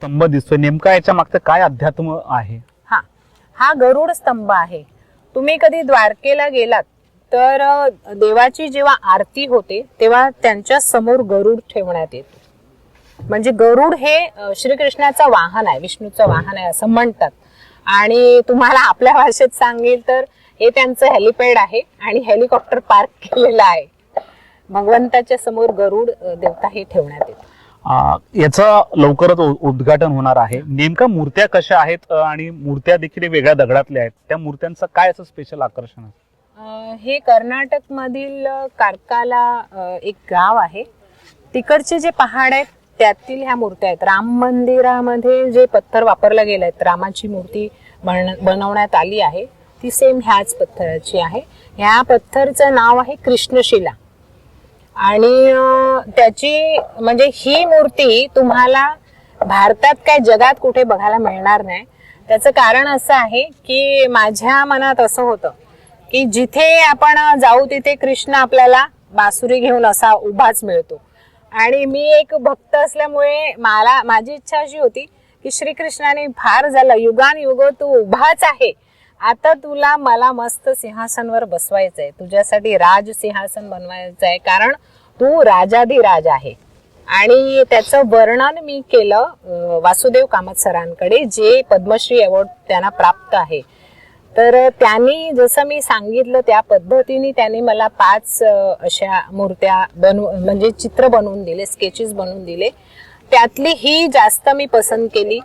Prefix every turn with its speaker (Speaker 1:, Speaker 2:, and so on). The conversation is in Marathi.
Speaker 1: स्तंभ दिसतोय. नेमका याच्या मागचं काय अध्यात्म आहे?
Speaker 2: हा. हा गरुड स्तंभ आहे. तुम्ही कधी द्वारकेला गेलात तर देवाची जेव्हा आरती होते तेव्हा त्यांच्यासमोर गरुड ठेवण्यात येतो. म्हणजे गरुड हे अ, श्रीकृष्णाचं वाहन आहे विष्णूचं वाहन आहे असं म्हणतात. आणि तुम्हाला आपल्या भाषेत सांगेल तर हे त्यांचं हेलिपॅड आहे आणि हेलिकॉप्टर पार्क केलेलं आहे. भगवंताच्या समोर गरुड देवता हे ठेवण्यात येतो
Speaker 1: याचं लवकरच उ- उद्घाटन होणार आहे. नेमका मूर्त्या कशा आहेत आणि मूर्त्या देखील वेगळ्या दगडातल्या आहेत. त्या मूर्त्यांचं काय असं स्पेशल आकर्षण आहे?
Speaker 2: हे कर्नाटक मधील कारकाला एक गाव आहे. तिकडचे जे पहाड आहेत त्यातील ह्या मूर्त्या आहेत. राम मंदिरामध्ये जे पत्थर वापरला गेला आहेत रामाची मूर्ती बन बनवण्यात आली आहे. ती सेम ह्याच पत्थराची आहे. ह्या पत्थरचं नाव आहे कृष्णशिला. आणि त्याची म्हणजे ही मूर्ती तुम्हाला भारतात काय जगात कुठे बघायला मिळणार नाही. त्याचं कारण असं आहे की माझ्या मनात असं होतं की जिथे आपण जाऊ तिथे कृष्ण आपल्याला बासुरी घेऊन असा उभाच मिळतो. आणि मी एक भक्त असल्यामुळे मला माझी इच्छा अशी होती की श्रीकृष्णाने फार झालं. युगान युग तू उभाच आहे. आता तुला मला मस्त सिंहासनवर बसवायचंय. तुझ्यासाठी राज सिंहासन बनवायचं आहे कारण तू राजाधिराज आहे. आणि त्याचं वर्णन मी केलं वासुदेव कामत सरांकडे जे पद्मश्री अवॉर्ड त्यांना प्राप्त आहे. तर त्यांनी जसं मी सांगितलं त्या पद्धतीने त्यांनी मला पाच अशा मूर्त्या बनव म्हणजे चित्र बनवून दिले स्केचेस बनवून दिले. त्यातली ही जास्त मी पसंत केली.